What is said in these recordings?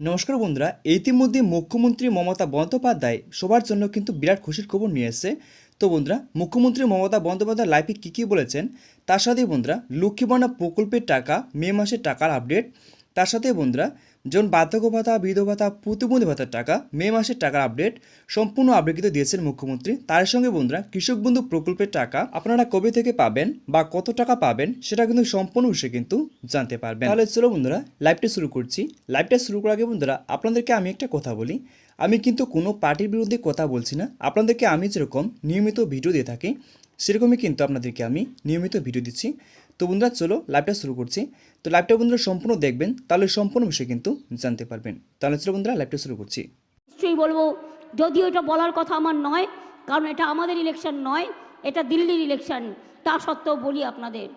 নমস্কার বন্ধুরা, ইতিমধ্যে মুখ্যমন্ত্রী মমতা বন্দ্যোপাধ্যায় সবার জন্য কিন্তু বিরাট খুশির খবর নিয়ে এসেছে। তো বন্ধুরা, মুখ্যমন্ত্রী মমতা বন্দ্যোপাধ্যায় লাইফে কী কী বলেছেন? তার সাথে বন্ধুরা লক্ষ্মীবর্ণা প্রকল্পের টাকা মে মাসের টাকার আপডেট তার সাথে বন্ধুরা জন বার্ধক্য ভাতা বিধবা ভাতা প্রতিবন্ধী ভাতার টাকা, মে মাসের টাকার আপডেট সম্পূর্ণ আপডেট কিন্তু দিয়েছেন মুখ্যমন্ত্রী। তার সঙ্গে বন্ধুরা, কৃষক বন্ধু প্রকল্পের টাকা আপনারা কবে থেকে পাবেন বা কত টাকা পাবেন সেটা কিন্তু সম্পূর্ণ বিষয়ে কিন্তু জানতে পারবেন। তাহলে চলো বন্ধুরা লাইভটা শুরু করছি। লাইভটা শুরু করার আগে বন্ধুরা, আপনাদেরকে আমি একটা কথা বলি। আমি কিন্তু কোনো পার্টির বিরুদ্ধে কথা বলছি না। আপনাদেরকে আমি যেরকম নিয়মিত ভিডিও দিয়ে থাকি, সেরকমই কিন্তু আপনাদেরকে আমি নিয়মিত ভিডিও দিচ্ছি। তো বন্ধুরা, চলো লাইভটা শুরু করছি। তো লাইভটা বন্ধুরা সম্পূর্ণ দেখবেন, তাহলে সম্পূর্ণ বিষয় কিন্তু জানতে পারবেন। তাহলে চলো বন্ধুরা লাইভটা শুরু করছি। নিশ্চয়ই বলব, যদিও এটা বলার কথা আমার নয়, কারণ এটা আমাদের ইলেকশন নয়, এটা দিল্লির ইলেকশন তা সত্ত্বেও বলি আপনাদের।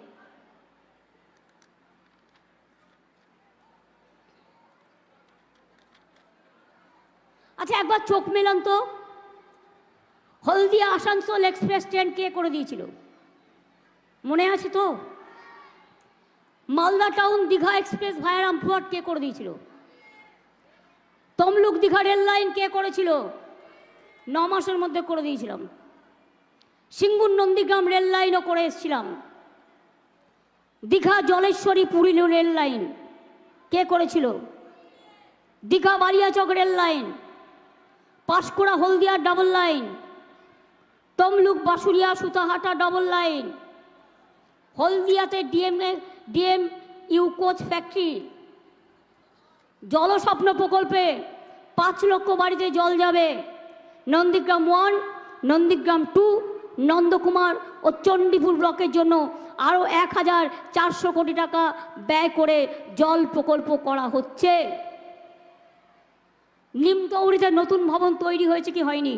আচ্ছা একবার চোখ মেলান তো। হলদিয়া আসানসোল এক্সপ্রেস ট্রেন কে করে দিয়েছিল? মনে আছে তো? Malda town Digha express via Rampurhat কে করে দিয়েছিল? তমলুক দীঘা রেল লাইন কে করেছিল? ন মাসের মধ্যে করে দিয়েছিলাম। সিঙ্গুর নন্দীগ্রাম রেল লাইনও করে এসেছিলাম। দীঘা জলেশ্বরী পুরী রেল লাইন কে করেছিল? Digha Baliachak rail line, Panskura Haldia double line, Tamluk Basuria Sutahata double line হলদিয়াতে DM DM U coach factory. Jalswapna প্রকল্পে পাঁচ লক্ষ বাড়িতে জল যাবে। নন্দীগ্রাম ওয়ান, নন্দীগ্রাম টু, নন্দকুমার ও চণ্ডীপুর ব্লকের জন্য আরও এক হাজার চারশো কোটি টাকা ব্যয় করে জল প্রকল্প করা হচ্ছে। নিমতৌড়িতে নতুন ভবন তৈরি হয়েছে কি হয়নি?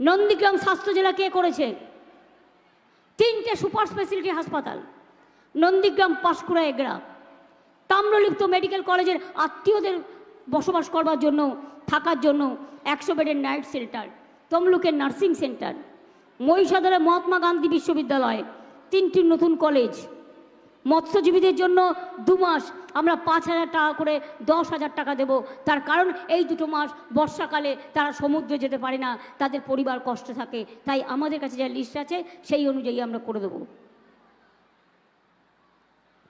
নন্দীগ্রাম স্বাস্থ্য জেলা কে করেছে? তিনটে সুপার স্পেশালিটি হাসপাতাল, নন্দীগ্রাম পাঁশকুড়া এগড়া তাম্রলিপ্ত মেডিকেল কলেজের আত্মীয়দের বসবাস করবার জন্য, থাকার জন্য একশো বেডের নাইট সেন্টার তমলুকের নার্সিং সেন্টার, মহিষাদলের মহাত্মা গান্ধী বিশ্ববিদ্যালয়, তিনটি নতুন কলেজ। মৎস্যজীবীদের জন্য দু মাস আমরা পাঁচ হাজার টাকা করে দশ হাজার টাকা দেব। তার কারণ এই দুটো মাস বর্ষাকালে তারা সমুদ্রে যেতে পারে না, তাদের পরিবার কষ্ট থাকে। তাই আমাদের কাছে যা লিস্ট আছে, সেই অনুযায়ী আমরা করে দেবো।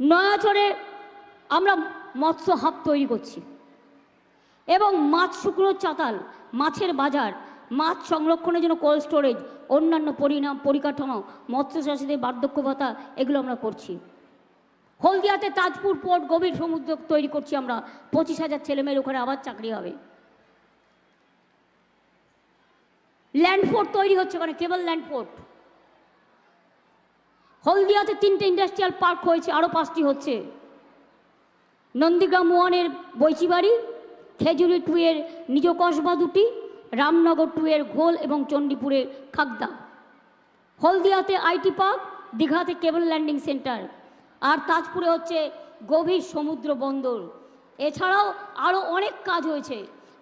নয়াচরে আমরা মৎস্য হাব তৈরি করছি। এবং মাছ শুকনো চাতাল, মাছের বাজার, মাছ সংরক্ষণের জন্য কোল্ড স্টোরেজ অন্যান্য পরিণাম, পরিকাঠামো মৎস্য চাষিদের বার্ধক্য ভাতা, এগুলো আমরা করছি। হলদিয়াতে তাজপুর পোর্ট গভীর সমুদ্র তৈরি করছি আমরা। পঁচিশ হাজার ছেলেমেয়ের ওখানে আবার চাকরি হবে। ল্যান্ডপোর্ট তৈরি হচ্ছে ওখানে, কেবল ল্যান্ডপোর্ট হলদিয়াতে তিনটে ইন্ডাস্ট্রিয়াল পার্ক হয়েছে, আরও পাঁচটি হচ্ছে। নন্দীগ্রাম ওয়ানের বৈচিবাড়ি, খেজুরি টু এর নিজ কসবা দুটি, রামনগর টু এর ঘোল এবং চণ্ডীপুরের খাগদা হলদিয়াতে আইটি পার্ক, দীঘাতে কেবল ল্যান্ডিং সেন্টার। আর তাজপুরে হচ্ছে গভীর সমুদ্র বন্দর। এছাড়াও আরও অনেক কাজ হয়েছে।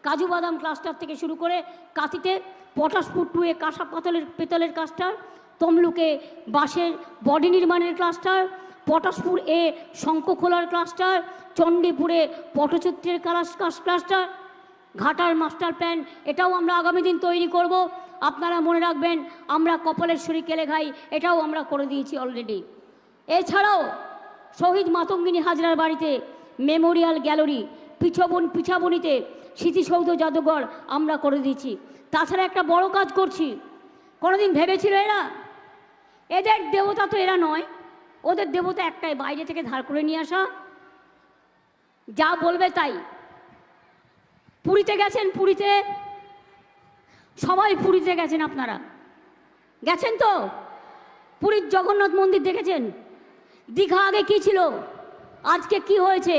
কাজু বাদাম ক্লাস্টার থেকে শুরু করে কাতিতে পটাশপুর টু এ কাঁসা পাতলের পেতলের ক্লাস্টার তমলুকে বাঁশের বডি নির্মাণের ক্লাস্টার পটাশপুর এ শঙ্খখোলার ক্লাস্টার চণ্ডীপুরে পটচিত্রের ক্লাস্টার ঘাটার মাস্টার প্ল্যান এটাও আমরা আগামী দিন তৈরি করব। আপনারা মনে রাখবেন, আমরা কপালেশ্বরী কেলেঘাই এটাও আমরা করে দিয়েছি অলরেডি এছাড়াও শহীদ মাতঙ্গিনী হাজরার বাড়িতে মেমোরিয়াল গ্যালারি, পিছবন, পিছাবনিতে স্মৃতিসৌধ জাদুঘর আমরা করে দিয়েছি। তাছাড়া একটা বড় কাজ করছি। কোনোদিন ভেবেছিল এরা? এদের দেবতা তো এরা নয়। ওদের দেবতা একটাই, বাইরে থেকে ধার করে নিয়ে আসা। যা বলবে তাই। পুরীতে গেছেন? পুরীতে? সবাই পুরীতে গেছেন আপনারা। গেছেন তো? পুরীর জগন্নাথ মন্দির দেখেছেন? দীঘা আগে কি ছিল? আজকে কি হয়েছে?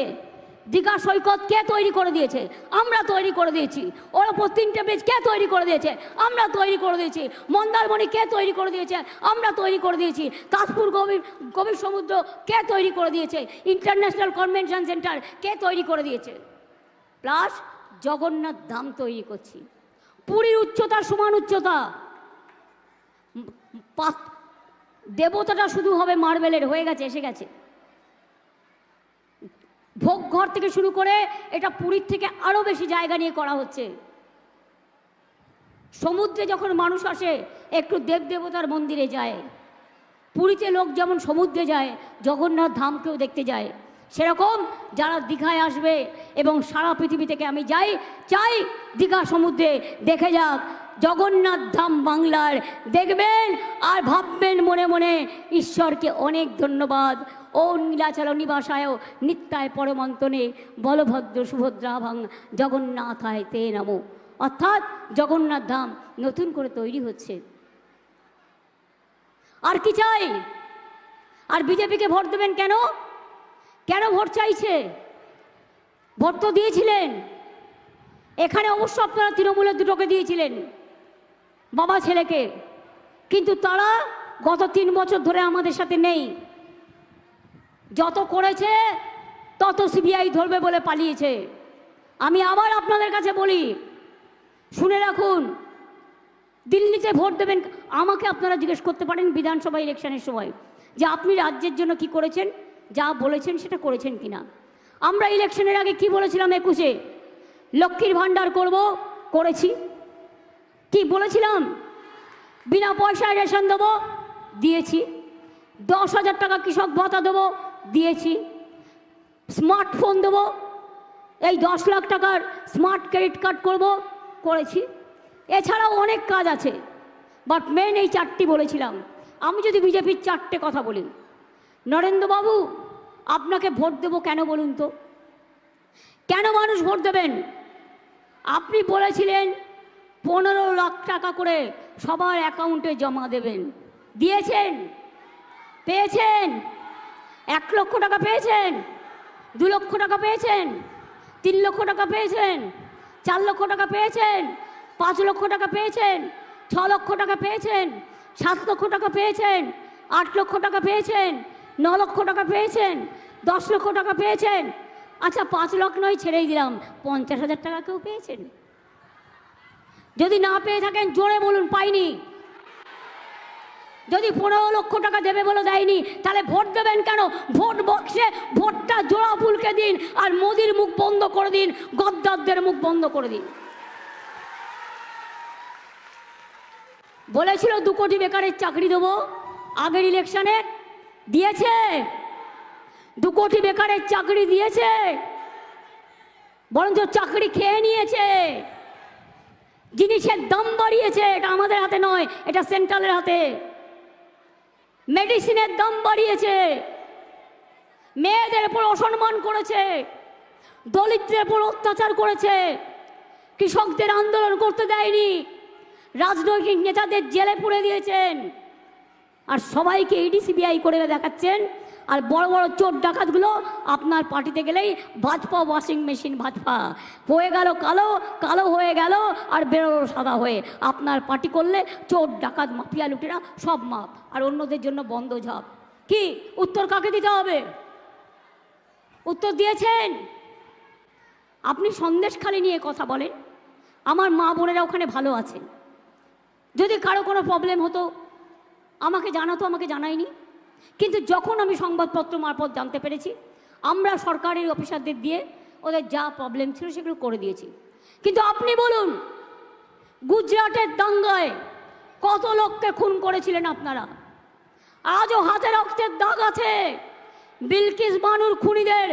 দীঘা সৈকত কে তৈরি করে দিয়েছে? আমরা তৈরি করে দিয়েছি। ওর ওপর তিনটে ব্রিজ কে তৈরি করে দিয়েছে? আমরা তৈরি করে দিয়েছি। মন্দারমণি কে তৈরি করে দিয়েছে? আমরা তৈরি করে দিয়েছি। তাজপুর গভীর গভীর সমুদ্র কে তৈরি করে দিয়েছে? ইন্টারন্যাশনাল কনভেনশন সেন্টার কে তৈরি করে দিয়েছে? প্লাস জগন্নাথ ধাম তৈরি করছি। পুরীর উচ্চতা সমান উচ্চতা। দেবতাটা শুধু হবে মার্বেলের, হয়ে গেছে, এসে গেছে। ভোগ ঘর থেকে শুরু করে এটা পুরীর থেকে আরও বেশি জায়গা নিয়ে করা হচ্ছে। সমুদ্রে যখন মানুষ আসে, একটু দেবদেবতার মন্দিরে যায়। পুরীতে লোক যেমন সমুদ্রে যায়, জগন্নাথ ধামকেও দেখতে যায়। সেরকম যারা দীঘায় আসবে এবং সারা পৃথিবী থেকে আমি যাই, চাই দীঘা সমুদ্রে দেখে যাক, জগন্নাথ ধাম বাংলার দেখবেন আর ভাববেন মনে মনে, ঈশ্বরকে অনেক ধন্যবাদ। ও নীলাচল নিবাসায় নিত্যায় পরমন্তনে বলভদ্র সুভদ্রা ভাং জগন্নাথায় তে নমো। অর্থাৎ জগন্নাথ ধাম নতুন করে তৈরি হচ্ছে। আর কি চাই? আর বিজেপিকে ভোট দেবেন কেন? কেন ভোট চাইছে? ভোট তো দিয়েছিলেন। এখানে অবশ্য আপনারা তৃণমূলের দুটোকে দিয়েছিলেন, বাবা ছেলেকে। কিন্তু তারা গত তিন বছর ধরে আমাদের সাথে নেই। যত করেছে, তত সিবিআই ধরবে বলে পালিয়েছে। আমি আবার আপনাদের কাছে বলি, শুনে রাখুন, দিল্লিতে ভোট দেবেন, আমাকে আপনারা জিজ্ঞেস করতে পারেন বিধানসভা ইলেকশনের সময়, যে আপনি রাজ্যের জন্য কি করেছেন? যা বলেছেন সেটা করেছেন কিনা। আমরা ইলেকশনের আগে কি বলেছিলাম একুশে? লক্ষ্মীর ভাণ্ডার করব, করেছি। কি বলেছিলাম? বিনা পয়সায় রেশন দেবো, দিয়েছি। দশ হাজার টাকা কৃষক ভাতা দেবো, দিয়েছি। স্মার্টফোন দেবো, এই দশ লাখ টাকার স্মার্ট ক্রেডিট কার্ড করব, করেছি। এছাড়াও অনেক কাজ আছে, বাট মেন এই চারটি বলেছিলাম। আমি যদি বিজেপির চারটে কথা বলি নরেন্দ্রবাবু, আপনাকে ভোট দেবো কেন বলুন তো? কেন মানুষ ভোট দেবেন? আপনি বলেছিলেন পনেরো লাখ টাকা করে সবার অ্যাকাউন্টে জমা দেবেন। দিয়েছেন? পেয়েছেন? এক লক্ষ টাকা পেয়েছেন? দু লক্ষ টাকা পেয়েছেন? তিন লক্ষ টাকা পেয়েছেন? চার লক্ষ টাকা পেয়েছেন? পাঁচ লক্ষ টাকা পেয়েছেন? ছ লক্ষ টাকা পেয়েছেন? সাত লক্ষ টাকা পেয়েছেন? আট লক্ষ টাকা পেয়েছেন? ন লক্ষ টাকা পেয়েছেন, দশ লক্ষ টাকা পেয়েছেন। আচ্ছা পাঁচ লক্ষ নয়, ছেড়েই দিলাম। পঞ্চাশ হাজার টাকা কেউ পেয়েছেন? যদি না পেয়ে থাকেন, জোরে বলুন, পাইনি। যদি পনেরো লক্ষ টাকা দেবে বলে দেয়নি, তাহলে ভোট দেবেন কেন? ভোট বক্সে ভোটটা জোড়া ফুলকে দিন আর মোদির মুখ বন্ধ করে দিন, গদ্দারদের মুখ বন্ধ করে দিন। বলেছিল দু কোটি বেকারের চাকরি দেবো, আগের ইলেকশনে দিয়েছে। দু কোটি বেকারের চাকরি দিয়েছে। বরঞ্চ চাকরি খেয়ে নিয়েছে। জিনিসের দাম বাড়িয়েছে, এটা আমাদের হাতে নয়, এটা সেন্ট্রালের হাতে। মেডিসিনের দাম বাড়িয়েছে। মেয়েদের উপর অসম্মান করেছে। দলিতদের উপর অত্যাচার করেছে। কৃষকদের আন্দোলন করতে দেয়নি। রাজনৈতিক নেতাদের জেলে পুড়ে দিয়েছেন। আর সবাইকে ইডি সিবিআই করে দেখাচ্ছেন। আর বড় বড় চোর ডাকাতগুলো আপনার পার্টিতে গেলেই ভাজপা ওয়াশিং মেশিন ভাজপা। হয়ে গেল কালো কালো হয়ে গেল আর বেরোলো সাদা হয়ে। আপনার পার্টি করলে চোর, ডাকাত, মাফিয়া, লুটেরা সব মাপ। আর অন্যদের জন্য বন্ধ ঝাপ। কি? উত্তর কাকে দিতে হবে? উত্তর দিয়েছেন? আপনি সন্দেশখালি নিয়ে কথা বলেন। আমার মা বোনেরা ওখানে ভালো আছেন। যদি কারও কোনো প্রবলেম হতো আমাকে জানাতো, আমাকে জানায়নি। কিন্তু যখন আমি সংবাদপত্র মারফত জানতে পেরেছি, আমরা সরকারি অফিসারদের দিয়ে ওদের যা প্রবলেম ছিল সেগুলো করে দিয়েছি। কিন্তু আপনি বলুন, গুজরাটের দাঙ্গায় কত লোককে খুন করেছিলেন আপনারা? আজও হাতে রক্তের দাগ আছে। বিলকিস বানুর খুনিদের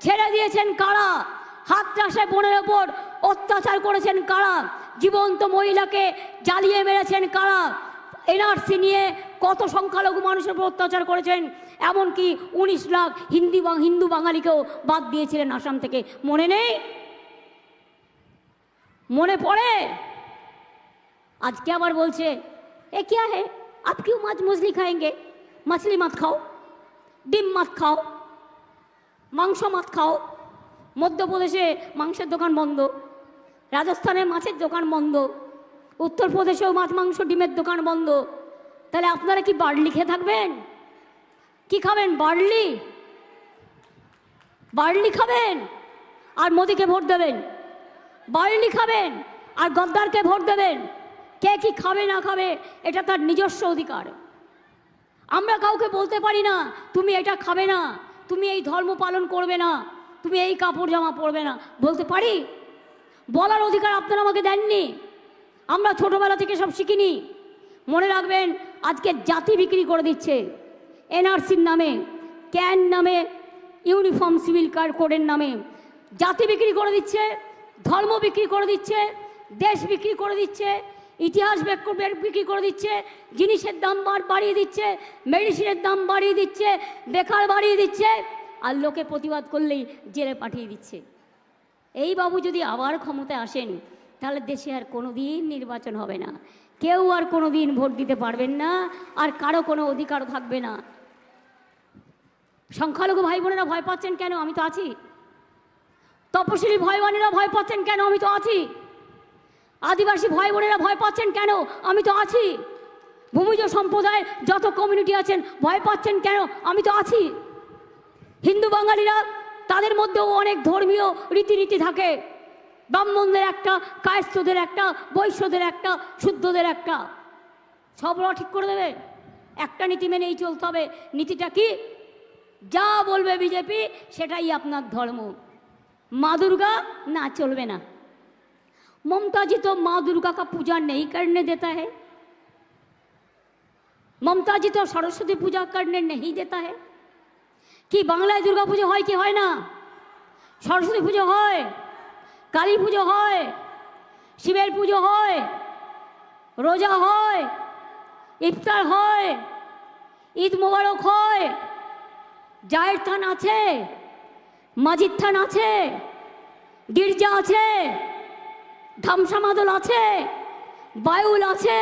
ছেড়ে দিয়েছেন কারা? হাত চাষে বোনের ওপর অত্যাচার করেছেন কারা? জীবন্ত মহিলাকে জ্বালিয়ে মেরেছেন কারা? এনআরসি নিয়ে কত সংখ্যালঘু মানুষের উপর অত্যাচার করেছেন, এমনকি উনিশ লাখ হিন্দি হিন্দু বাঙালিকেও বাদ দিয়েছিলেন আসাম থেকে। মনে নেই? মনে পড়ে? আজকে আবার বলছে, এ কে হে আপ মাছ মজলি খায়েঙ্গে? মাছলি মাছ খাও, ডিম মাছ খাও, মাংস মাছ খাও, মধ্যপ্রদেশে মাংসের দোকান বন্ধ, রাজস্থানে মাছের দোকান বন্ধ উত্তরপ্রদেশেও মাছ, মাংস, ডিমের দোকান বন্ধ। তাহলে আপনারা কি বার্লি খেয়ে থাকবেন? কি খাবেন, বার্লি? বার্লি খাবেন? আর মোদিকে ভোট দেবেন? বার্লি খাবেন? আর গদ্দারকে ভোট দেবেন? কে কি খাবে, না খাবে, এটা তার নিজস্ব অধিকার। আমরা কাউকে বলতে পারি না, তুমি এটা খাবে না, তুমি এই ধর্ম পালন করবে না, তুমি এই কাপড় জামা পরবে না। বলতে পারি? বলার অধিকার আপনারা আমাকে দেননি? আমরা ছোটবেলা থেকে সব শিখিনি। মনে রাখবেন, আজকে জাতি বিক্রি করে দিচ্ছে। এনআরসির নামে, ক্যান নামে, ইউনিফর্ম সিভিল কার্ড কোডের নামে। জাতি বিক্রি করে দিচ্ছে, ধর্ম বিক্রি করে দিচ্ছে, দেশ বিক্রি করে দিচ্ছে, ইতিহাস বেক- বিক্রি করে দিচ্ছে, জিনিসের দাম বাড়িয়ে দিচ্ছে, মেডিসিনের দাম বাড়িয়ে দিচ্ছে, বেকার বাড়িয়ে দিচ্ছে, আর লোকে প্রতিবাদ করলেই জেলে পাঠিয়ে দিচ্ছে। এই বাবু যদি আবার ক্ষমতায় আসেন তাহলে দেশে আর কোনো দিন নির্বাচন হবে না। কেউ আর কোনো দিন ভোট দিতে পারবেন না, আর কারও কোনো অধিকার থাকবে না। সংখ্যালঘু ভাই বোনেরা ভয় পাচ্ছেন কেন? আমি তো আছি। তপশিলি ভাই বোনেরা ভয় পাচ্ছেন কেন? আমি তো আছি। আদিবাসী ভাই বোনেরা ভয় পাচ্ছেন কেন? আমি তো আছি। ভূমিজ সম্প্রদায় যত কমিউনিটি আছেন, ভয় পাচ্ছেন কেন? আমি তো আছি। হিন্দু বাঙালিরা, তাদের মধ্যেও অনেক ধর্মীয় রীতিনীতি থাকে। ব্রাহ্মণদের একটা, কায়স্থদের একটা, বৈশ্যদের একটা, শুদ্ধদের একটা। সবরা ঠিক করে দেবে? একটা নীতি মেনেই চলতে হবে। নীতিটা কি? যা বলবে বিজেপি, সেটাই আপনার ধর্ম। মা দুর্গা না চলবে না। মমতাজি তো মা দুর্গা কা পূজা নেই করনে দেতা হ্যাঁ মমতাজি তো সরস্বতী পূজা করনে নেই দেতা হ্যাঁ কি বাংলায় দুর্গা পুজো হয় কি হয় না? সরস্বতী পুজো হয়। কালী পুজো হয়, শিবের পুজো হয়, রোজা হয়, ইফতার হয়, ঈদ মোবারক হয়, জায়ের থান আছে, মাজিদ থান আছে, গির্জা আছে, ধামসা মাদল আছে, বায়ুল আছে,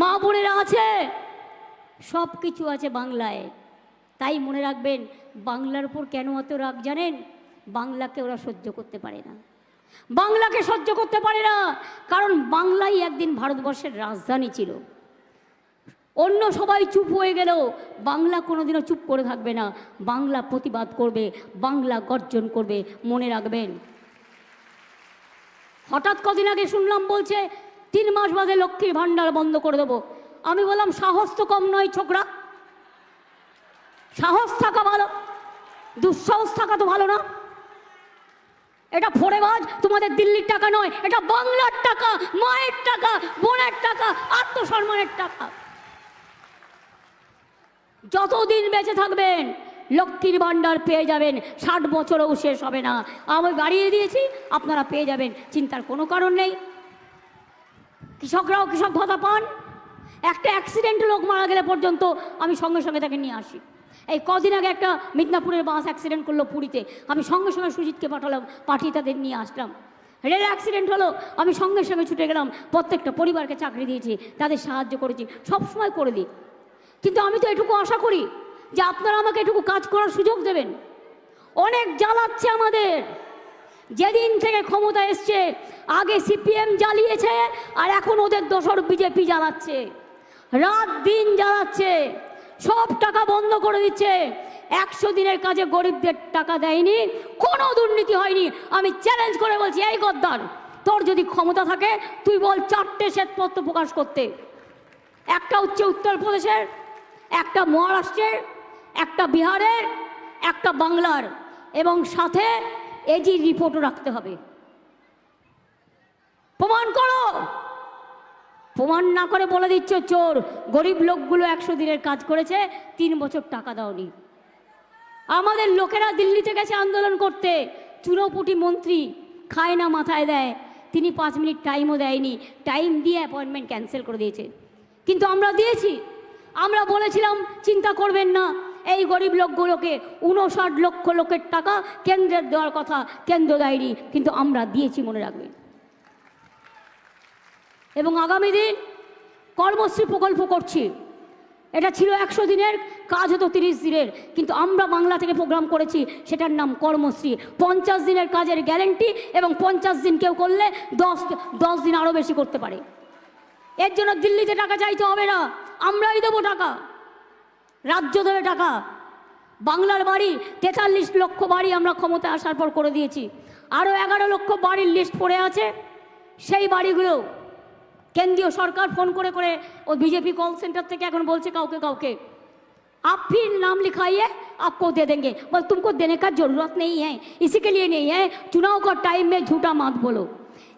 মা বোনেরা আছে সব কিছু আছে বাংলায়। তাই মনে রাখবেন, বাংলার উপর কেন অত রাগ জানেন? বাংলাকে ওরা সহ্য করতে পারে না। বাংলাকে সহ্য করতে পারে না। কারণ বাংলাই একদিন ভারতবর্ষের রাজধানী ছিল। অন্য সবাই চুপ হয়ে গেলেও বাংলা কোনোদিনও চুপ করে থাকবে না। বাংলা প্রতিবাদ করবে, বাংলা গর্জন করবে। মনে রাখবেন। হঠাৎ কদিন আগে শুনলাম বলছে, তিন মাস বাদে লক্ষ্মীর ভাণ্ডার বন্ধ করে দেবো। আমি বললাম, সাহস তো কম নয় ছোকরা। সাহস থাকা ভালো। দুঃসাহস থাকা তো ভালো না। এটা ফোরেবাজ, তোমাদের দিল্লির টাকা নয়, এটা বাংলার টাকা, মায়ের টাকা, বোনের টাকা, আত্মসম্মানের টাকা। যতদিন বেঁচে থাকবেন, লক্ষ্মীর ভাণ্ডার পেয়ে যাবেন, ষাট বছরও শেষ হবে না। আমি বাড়িয়ে দিয়েছি, আপনারা পেয়ে যাবেন, চিন্তার কোনো কারণ নেই। কৃষকরাও কৃষক ভাতা পান। একটা অ্যাক্সিডেন্টে লোক মারা গেলে পর্যন্ত আমি সঙ্গে সঙ্গে তাকে নিয়ে আসি। এই কদিন আগে একটা মিদনাপুরের বাস অ্যাক্সিডেন্ট করল পুরীতে। আমি সঙ্গে সঙ্গে সুজিতকে পাঠালাম, পাঠিয়ে তাদের নিয়ে আসলাম। রেল অ্যাক্সিডেন্ট হলো, আমি সঙ্গে সঙ্গে ছুটে গেলাম, প্রত্যেকটা পরিবারকে চাকরি দিয়েছি, তাদের সাহায্য করেছি, সব সময় করে দিই। কিন্তু আমি তো এটুকু আশা করি যে আপনারা আমাকে এটুকু কাজ করার সুযোগ দেবেন। অনেক জ্বালাচ্ছে আমাদের। যেদিন থেকে ক্ষমতা এসছে, আগে সিপিএম জ্বালিয়েছে, আর এখন ওদের দোসর বিজেপি জ্বালাচ্ছে। রাত দিন জ্বালাচ্ছে। সব টাকা বন্ধ করে দিচ্ছে। একশো দিনের কাজে গরিবদের টাকা দেয়নি, কোনো দুর্নীতি হয়নি। আমি চ্যালেঞ্জ করে বলছি, এই গদ্দার, তোর যদি ক্ষমতা থাকে, তুই বল চারটে শ্বেতপত্র প্রকাশ করতে। একটা হচ্ছে উত্তরপ্রদেশের একটা মহারাষ্ট্রের, একটা বিহারের, একটা বাংলার, এবং সাথে এজি রিপোর্টও রাখতে হবে। প্রমাণ করো! প্রমাণ না করে বলে দিচ্ছ চোর। গরিব লোকগুলো একশো দিনের কাজ করেছে, তিন বছর টাকা দাওনি। আমাদের লোকেরা দিল্লিতে গেছে আন্দোলন করতে। চুনোপুটি মন্ত্রী খায় না মাথায় দেয়। তিনি পাঁচ মিনিট টাইমও দেয়নি। টাইম দিয়ে অ্যাপয়েন্টমেন্ট ক্যান্সেল করে দিয়েছে। কিন্তু আমরা দিয়েছি। আমরা বলেছিলাম, চিন্তা করবেন না। এই গরিব লোকগুলোকে উনষাট লক্ষ লোকের টাকা কেন্দ্রের দেওয়ার কথা কেন্দ্র দেয়নি। কিন্তু আমরা দিয়েছি মনে রাখবেন। এবং আগামী দিন কর্মশ্রী প্রকল্প করছি। এটা ছিল একশো দিনের, কাজ হতো তিরিশ দিনের। কিন্তু আমরা বাংলা থেকে প্রোগ্রাম করেছি, সেটার নাম কর্মশ্রী। পঞ্চাশ দিনের কাজের গ্যারেন্টি এবং পঞ্চাশ দিন কেউ করলে দশ দশ দিন আরও বেশি করতে পারে। এর জন্য দিল্লিতে টাকা চাইতে হবে না। আমরাই দেবো টাকা। রাজ্য দেবে টাকা। বাংলার বাড়ি, তেতাল্লিশ লক্ষ বাড়ি আমরা ক্ষমতায় আসার পর করে দিয়েছি। আরও এগারো লক্ষ বাড়ির লিস্ট পড়ে আছে। সেই বাড়িগুলো কেন্দ্রীয় সরকার ফোন করে করে ও বিজেপি কল সেন্টার থেকে এখন বলছে কাউকে কাউকে आप फिर नाम लिखाइए आपको दे देंगे बस तुमको देने का जरूरत नहीं है इसी के लिए नहीं है चुनाव का टाइम में झूठा मत बोलो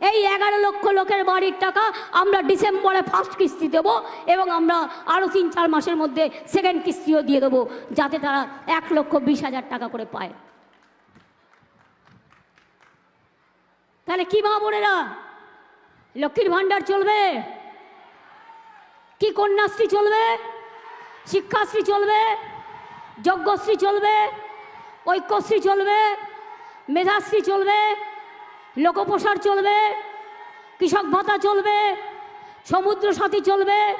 এই এগারো লক্ষ লোকের বাড়ির টাকা আমরা ডিসেম্বরে ফার্স্ট কিস্তি দেবো এবং আমরা আরও তিন চার মাসের মধ্যে সেকেন্ড কিস্তিও দিয়ে দেবো যাতে তারা এক লক্ষ বিশ হাজার টাকা করে পায় তাহলে কি মা বোনেরা লক্ষ্মীর ভাণ্ডার চলবে। কি কন্যাশ্রী চলবে? শিক্ষাশ্রী চলবে? যজ্ঞশ্রী চলবে? ঐক্যশ্রী চলবে? মেধাশ্রী চলবে? লোকপ্রসার চলবে? কৃষক ভাতা চলবে? সমুদ্র সাথী চলবে?